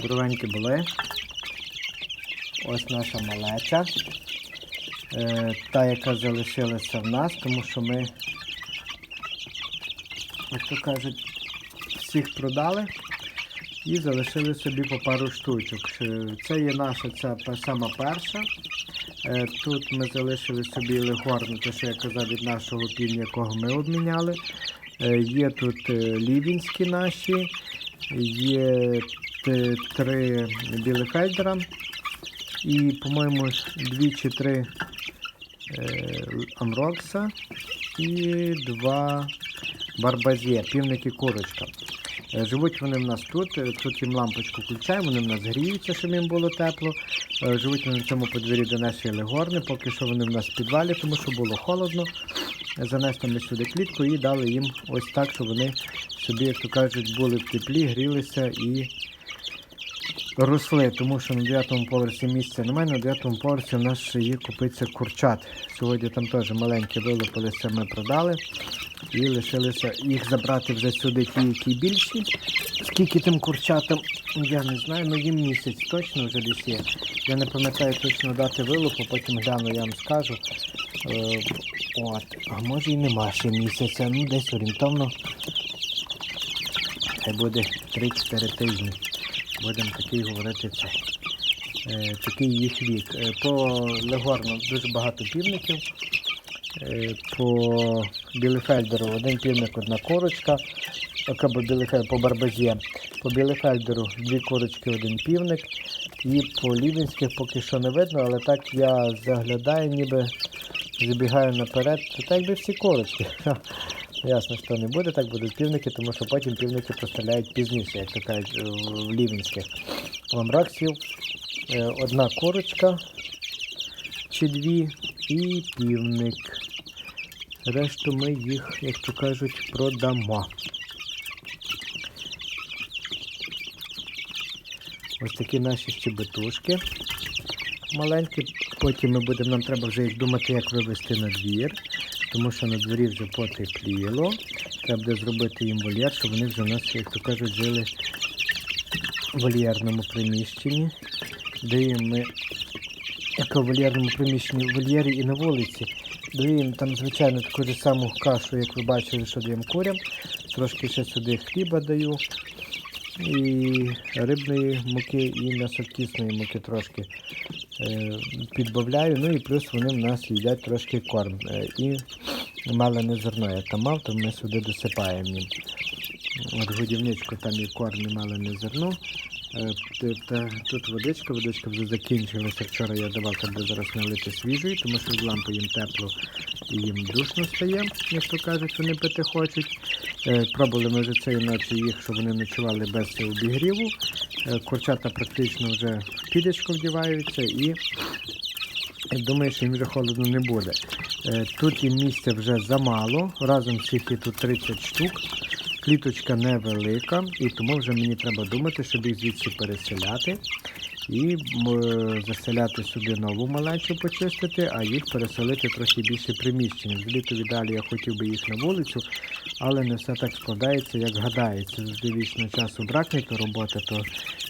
Здоровенькі були. Ось наша малеча. Е, та, яка залишилася в нас, тому що ми, як то кажуть, всіх продали і залишили собі по пару штучок. Е, Це є наша ця сама перша. Е, Тут ми залишили собі легорну, те, що я казав від нашого півня, якого ми обміняли. Є тут лівінські наші, є три білефельдера і, по-моєму, дві чи три е, Амрокса і два Барбазє, півник і курочка. Е, Живуть вони в нас тут, е, тут їм лампочку включаємо, вони в нас гріються, щоб їм було тепло. Живуть вони в цьому подвір'ї до нашої легорни, поки що вони в нас в підвалі, тому що було холодно. Занесли ми сюди клітку і дали їм ось так, щоб вони собі, як то кажуть, були в теплі, грілися і росли, тому що на 9 поверсі місця немає, на 9 поверсі у нас ще є купиться курчат. Сьогодні там теж маленькі вилупилися, ми продали. І лишилося їх забрати вже сюди ті, які більші. Скільки тим курчатам, я не знаю, ну їм місяць точно вже десь є. Я не пам'ятаю точно дати вилупу, потім гляну, я вам скажу. Е, от, а може і нема ще місяця, ну десь орієнтовно. Хай буде 3-4 тижні. Будемо такий говорити це. Е, такий їх вік. Е, по Легорну дуже багато півників. Е, по Білефельдеру один півник, одна корочка. По Барбазє. По Білефельдеру дві корочки, один півник. І по Лівінських поки що не видно, але так я заглядаю, ніби забігаю наперед. Це так би всі корочки. Ясно, що не буде, так будуть півники, тому що потім півники поставляють пізніше, як то кажуть, в Лівінських. Ламраксів е, одна корочка чи дві і півник. Решту ми їх, як то кажуть, продамо. Ось такі наші щебетушки маленькі. Потім ми будемо, нам треба вже їх думати, як вивезти на двір, тому що на дворі вже потепліло. Треба буде зробити їм вольєр, щоб вони вже у нас, як то кажуть, жили в вольєрному приміщенні, їм ми у вольєрному приміщенні в вольєрі і на вулиці. Їм там, звичайно, таку ж саму кашу, як ви бачили, що даємо курям. Трошки ще сюди хліба даю. І рибної муки, і м'ясокісної муки трошки е, підбавляю. Ну і плюс вони в нас їдять трошки корм. Е, і малене зерно, я там мав, то ми сюди досипаємо їм. От годівничку там і корм, і малене зерно. Е, та- Тут водичка, водичка вже закінчилася. Вчора я давав треба зараз налити свіжої, тому що з лампи їм тепло і їм душно стає, як то кажуть, вони пити хочуть. Е, Пробували ми вже цієї ночі їх, щоб вони ночували без обігріву. Е, Курчата практично вже в підечку вдіваються і думаю, що їм вже холодно не буде. Тут їм місця вже замало, разом всіх є тут 30 штук. Кліточка невелика, і тому вже мені треба думати, щоб їх звідси переселяти і заселяти сюди нову малечу почистити, а їх переселити трохи більше приміщення. Взагалі-то в я хотів би їх на вулицю, але не все так складається, як гадається. Завжди вічно часу бракне то роботи, то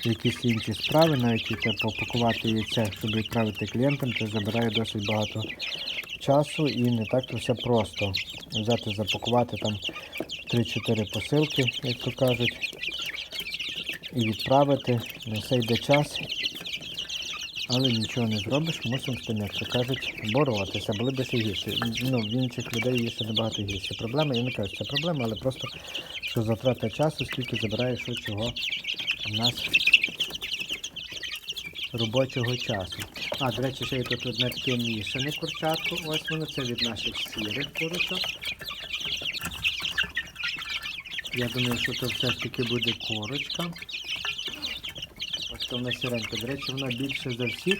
якісь інші справи, навіть попакувати яйце, щоб відправити клієнтам, це забирає досить багато часу і не так то все просто. Взяти, запакувати там 3-4 посилки, як то кажуть, і відправити. На все йде час. Але нічого не зробиш, мусимо з тим, як то кажуть, боротися, були б ще гірші. Ну, в інших людей є ще набагато гірші проблеми. Я не кажу, що це проблема, але просто що затрата часу, скільки забирає що чого в нас робочого часу. А, до речі, ще є тут одне таке мішане курчатко. Ось воно це від наших сірих курочок. Я думаю, що це все ж таки буде корочка. Ось то вона сіренька. До речі, вона більше за всіх.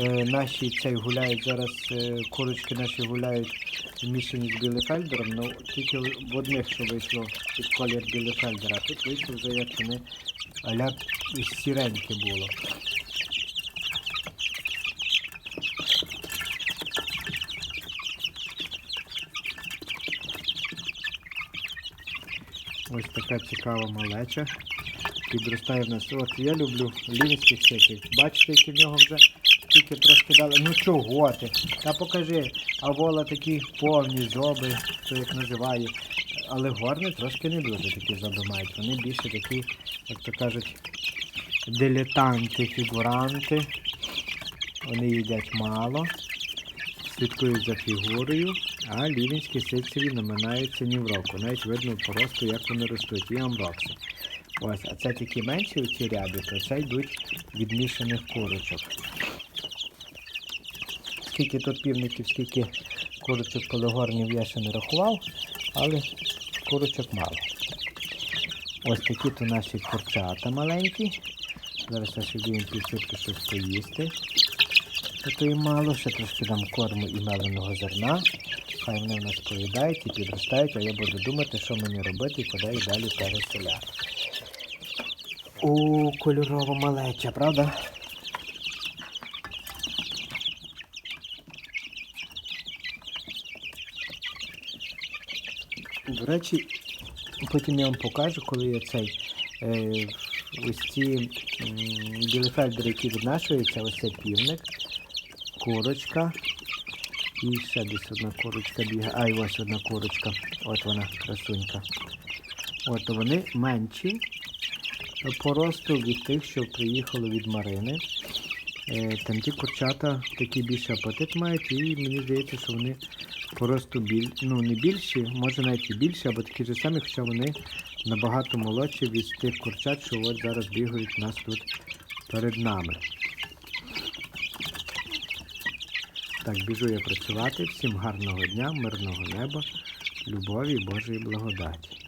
Е, наші цей гуляють зараз, е, курочки наші гуляють змішані з білефельдером, ну тільки в одних, що вийшло під колір білефельдера, тут вийшло вже як вони аля сіреньке було. Ось така цікава малеча. підростає в нас. От я люблю лінських ситих. Бачите, які в нього вже тільки трошки дали. Ну чого ти? Та покажи, а вола такі повні зоби, хто як називає. Але горни трошки не дуже такі зоби мають. Вони більше такі, як то кажуть, дилетанти, фігуранти. Вони їдять мало, слідкують за фігурою, а лівінські ситцеві наминаються ні в року. Навіть видно по росту, як вони ростуть, і амброкси. Ось, а це такі менші оці ряди, то це йдуть від мішаних курочок. Скільки тут півників, скільки курочок полигорнів я ще не рахував, але курочок мало. Ось такі то наші курчата маленькі. Зараз я ще їм півситки щось поїсти. Ото і мало, ще трошки дам корму і меленого зерна. Хай вони в нас поїдають і підростають, а я буду думати, що мені робити і куди їх далі переселяти. О, кольорова малеча, правда? До речі, потім я вам покажу, коли я цей е, ось ці білефельдери, які віднашуються, ось це півник, курочка. І ще десь одна курочка бігає. А, і ось одна курочка. От вона, красунька. От вони менші по від тих, що приїхали від Марини. Е, Там ті курчата такий більший апетит мають, і мені здається, що вони по біль... ну, не більші, може навіть і більші, або такі ж самі, хоча вони набагато молодші від тих курчат, що от зараз бігають у нас тут перед нами. Так, біжу я працювати. Всім гарного дня, мирного неба, любові Божої благодаті.